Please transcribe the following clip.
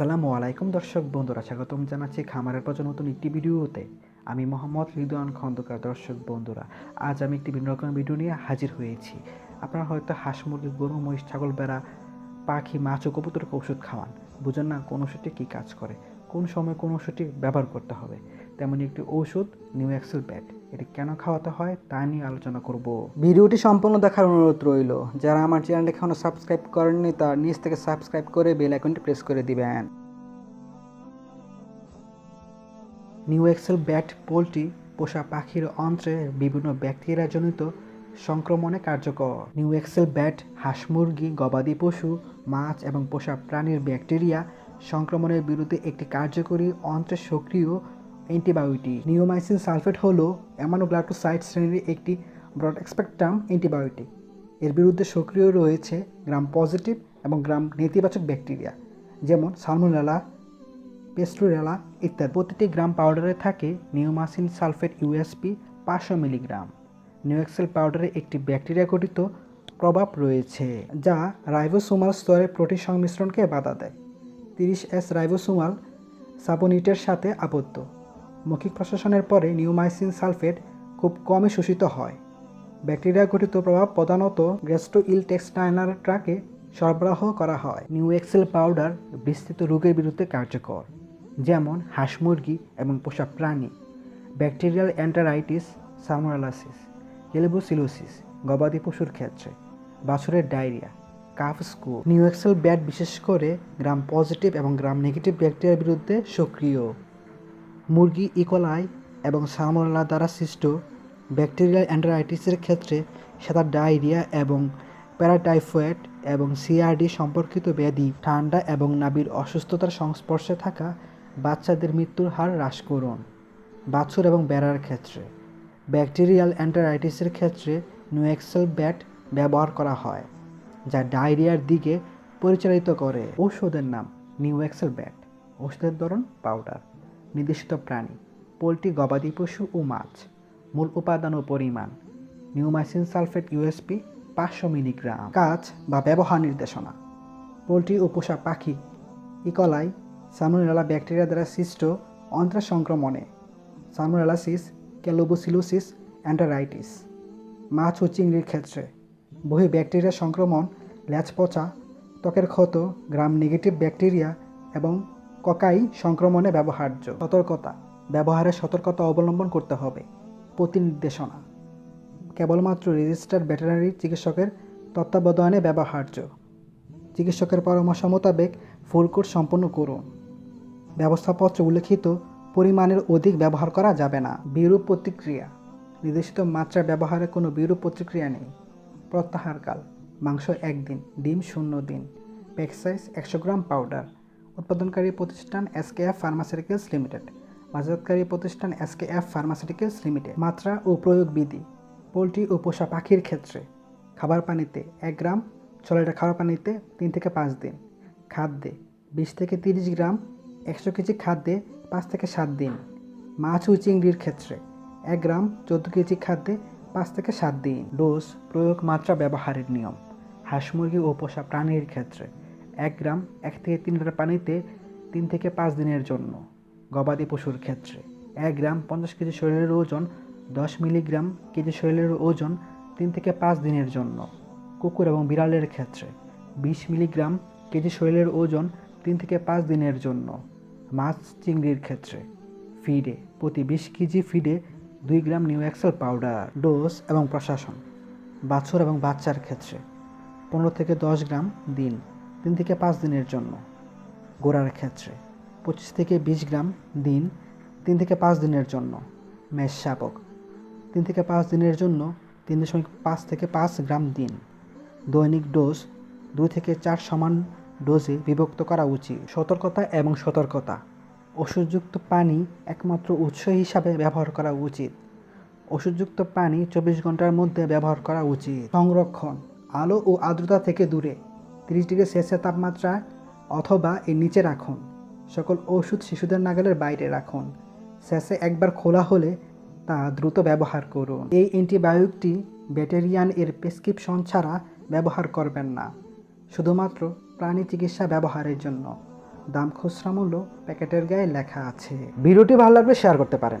আসসালামু আলাইকুম দর্শক বন্ধুরা, স্বাগতম জানাচ্ছি খামারের পর নতুন একটি ভিডিওতে। আমি মোহাম্মদ রিদওয়ান খন্দকার। দর্শক বন্ধুরা, আজ আমি একটি ভিন্ন রকমের ভিডিও নিয়ে হাজির হয়েছি। আপনারা হয়তো হাঁস, মুরগি, গরু, মহিষ, ছাগল বেড়া পাখি, মাছ ও কবুতরকে ওষুধ খাওয়ান। বুঝেন না কোন ওষুধটি কী কাজ করে, কোন সময় কোন ওষুধটি ব্যবহার করতে হবে। তেমনি একটি ঔষধ, নিউ এক্সেল ব্যাট এটি কেন খাওয়াতে হয় তা নিয়ে আলোচনা করব। ভিডিওটি সম্পূর্ণ দেখার অনুরোধ রইল। যারা আমার চ্যানেলটি এখনও সাবস্ক্রাইব করেননি, তার নিচ থেকে সাবস্ক্রাইব করে বেল আইকনটি প্রেস করে দিবেন। নিউ এক্সেল ব্যাট পোলট্রি পোষা পাখির অন্ত্রে বিভিন্ন ব্যাকটেরিয়াজনিত সংক্রমণে কার্যকর। নিউ এক্সেল ব্যাট হাঁস মুরগি, গবাদি পশু, মাছ এবং পোষা প্রাণীর ব্যাকটেরিয়া সংক্রমণের বিরুদ্ধে একটি কার্যকরী অন্ত্রে সক্রিয় অ্যান্টিবায়োটিক। নিওমাইসিন সালফেট হল অ্যামানোগ্লাটোসাইড শ্রেণির একটি ব্রড স্পেকট্রাম অ্যান্টিবায়োটিক। এর বিরুদ্ধে সক্রিয় রয়েছে গ্রাম পজিটিভ এবং গ্রাম নেতিবাচক ব্যাকটেরিয়া, যেমন সালমোনেলা পেস্ট্রোরেলা ইত্যাদি। প্রতিটি গ্রাম পাউডারে থাকে নিওমাসিন সালফেট ইউএসপি পাঁচশো মিলিগ্রাম। নিউএক্সেল পাউডারে একটি ব্যাকটেরিয়া গঠিত প্রভাব রয়েছে, যা রাইবোসোমাল স্তরে প্রোটিন সংমিশ্রণকে বাধা দেয়। তিরিশ এস রাইবোসোমাল সাবোনিটের সাথে আবদ্ধ। মৌখিক প্রশাসনের পরে নিউমাইসিন সালফেট খুব কমই শোষিত হয়। ব্যাকটেরিয়া গঠিত প্রভাব প্রধানত গ্যাস্ট্রোইলটেক্সটাইনার ট্রাকে সরবরাহ করা হয়। নিউ এক্সেল পাউডার বিস্তৃত রোগের বিরুদ্ধে কার্যকর, যেমন হাঁস মুরগি এবং পোষা প্রাণী, ব্যাকটেরিয়াল অ্যান্টারাইটিস সামোরালাসিস এলেবোসিলোসিস গবাদি পশুর ক্ষেত্রে, বাছুরের diarrhoea, calf scour. New excel vet বিশেষ করে গ্রাম পজিটিভ এবং গ্রাম নেগেটিভ ব্যাকটেরিয়ার বিরুদ্ধে সক্রিয়। মুরগি ইকোলাই এবং সালমোনেলা দ্বারা সৃষ্ট ব্যাকটেরিয়াল অ্যান্টারাইটিসের ক্ষেত্রে সাদা ডায়রিয়া এবং প্যারাটাইফয়েড এবং সিআরডি সম্পর্কিত ব্যাধি, ঠান্ডা এবং নাবির অসুস্থতার সংস্পর্শে থাকা বাচ্চাদের মৃত্যুর হার হ্রাস করুন। বাছুর এবং বেড়ার ক্ষেত্রে ব্যাকটেরিয়াল অ্যান্টারাইটিসের ক্ষেত্রে নিউএক্সেল ব্যাট ব্যবহার করা হয়, যা ডায়রিয়ার দিকে পরিচালিত করে। ঔষধের নাম নিউএক্সেল ব্যাট ওষুধের ধরন পাউডার নির্দেশিত প্রাণী, পোলট্রি, গবাদি পশু ও মাছ, মূল উপাদান ও পরিমাণ, নিউমাইসিন সালফেট ইউএসপি পাঁচশো মিলিগ্রাম, কাজ বা ব্যবহার নির্দেশনা, পোলট্রি ও পোষা পাখি ইকলাই সালমোনেলা ব্যাকটেরিয়া দ্বারা সৃষ্ট অন্ত্র সংক্রমণে সালমোনেলাসিস ক্যালোবোসিলোসিস অ্যান্টারাইটিস মাছ ও চিংড়ির ক্ষেত্রে, বহি ব্যাকটেরিয়া সংক্রমণ ল্যাচ পচা, ত্বকের ক্ষত গ্রাম নেগেটিভ ব্যাকটেরিয়া এবং ককাই সংক্রমণে ব্যবহার্য। সতর্কতা। ব্যবহারে সতর্কতা অবলম্বন করতে হবে। প্রতি নির্দেশনা কেবলমাত্র রেজিস্টার্ড ভেটেরিনারি চিকিৎসকের তত্ত্বাবধানে ব্যবহার্য। চিকিৎসকের পরামর্শ মোতাবেক ফুল কোর্স সম্পন্ন করুন। ব্যবস্থাপত্রে উল্লেখিত পরিমাণের অধিক ব্যবহার করা যাবে না। বিরূপ প্রতিক্রিয়া। নির্দেশিত মাত্রা ব্যবহারে কোনো বিরূপ প্রতিক্রিয়া নেই। প্রত্যাহারকাল। মাংস একদিন ডিম শূন্য দিন। প্যাক সাইজ একশো গ্রাম পাউডার। উৎপাদনকারী প্রতিষ্ঠান এসকেএফ ফার্মাসিউটিক্যালস লিমিটেড, বাজারকারী প্রতিষ্ঠান এসকেএফ ফার্মাসিউটিক্যালস লিমিটেড, মাত্রা ও প্রয়োগ বিধি, পোলট্রি ও পোষা পাখির ক্ষেত্রে, খাবার পানিতে এক গ্রাম ছ লিটার খাবার পানিতে তিন থেকে পাঁচ দিন, খাদ্যে বিশ থেকে তিরিশ গ্রাম, একশো কেজি খাদ্যে পাঁচ থেকে সাত দিন, মাছ ও চিংড়ির ক্ষেত্রে এক গ্রাম, চোদ্দ কেজি খাদ্যে পাঁচ থেকে সাত দিন, ডোজ প্রয়োগ মাত্রা ব্যবহারের নিয়ম, হাঁস মুরগি ও পোষা প্রাণীর ক্ষেত্রে এক গ্রাম এক থেকে তিন লিটার পানিতে তিন থেকে পাঁচ দিনের জন্য গবাদি পশুর ক্ষেত্রে। এক গ্রাম পঞ্চাশ কেজি শরীরের ওজন দশ মিলিগ্রাম কেজি শরীরের ওজন তিন থেকে পাঁচ দিনের জন্য। কুকুর এবং বিড়ালের ক্ষেত্রে বিশ মিলিগ্রাম কেজি শরীরের ওজন তিন থেকে পাঁচ দিনের জন্য। মাছ চিংড়ির ক্ষেত্রে ফিডে প্রতি বিশ কেজি ফিডে দুই গ্রাম নিউ এক্সেল পাউডার। ডোজ এবং প্রশাসন। বাছুর এবং বাচ্চার ক্ষেত্রে পনেরো থেকে দশ গ্রাম দিন। তিন থেকে পাঁচ দিনের জন্য গোড়ার ক্ষেত্রে। পঁচিশ থেকে বিশ গ্রাম দিন তিন থেকে পাঁচ দিনের জন্য মেষ শাবক। তিন থেকে পাঁচ দিনের জন্য তিন দশমিক পাঁচ থেকে পাঁচ গ্রাম দিন। দৈনিক ডোজ দুই থেকে চার সমান ডোজে বিভক্ত করা উচিত। সতর্কতা এবং সতর্কতা। ওষুধযুক্ত পানি একমাত্র উৎস হিসাবে ব্যবহার করা উচিত। ওষুধযুক্ত পানি চব্বিশ ঘণ্টার মধ্যে ব্যবহার করা উচিত। সংরক্ষণ। আলো ও আর্দ্রতা থেকে দূরে। তিরিশ ডিগ্রি সেলসিয়াস তাপমাত্রায় অথবা এর নিচে রাখুন। সকল ওষুধ শিশুদের নাগালের বাইরে রাখুন। শেষে একবার খোলা হলে তা দ্রুত ব্যবহার করুন। এই অ্যান্টিবায়োটিকটি ব্যাটেরিয়ান এর প্রেসক্রিপশন ছাড়া ব্যবহার করবেন না। শুধুমাত্র প্রাণী চিকিৎসা ব্যবহারের জন্য। দাম খুচরা মূল্য প্যাকেটের গায়ে লেখা আছে। ভিডিওটি ভালো লাগলে শেয়ার করতে পারেন।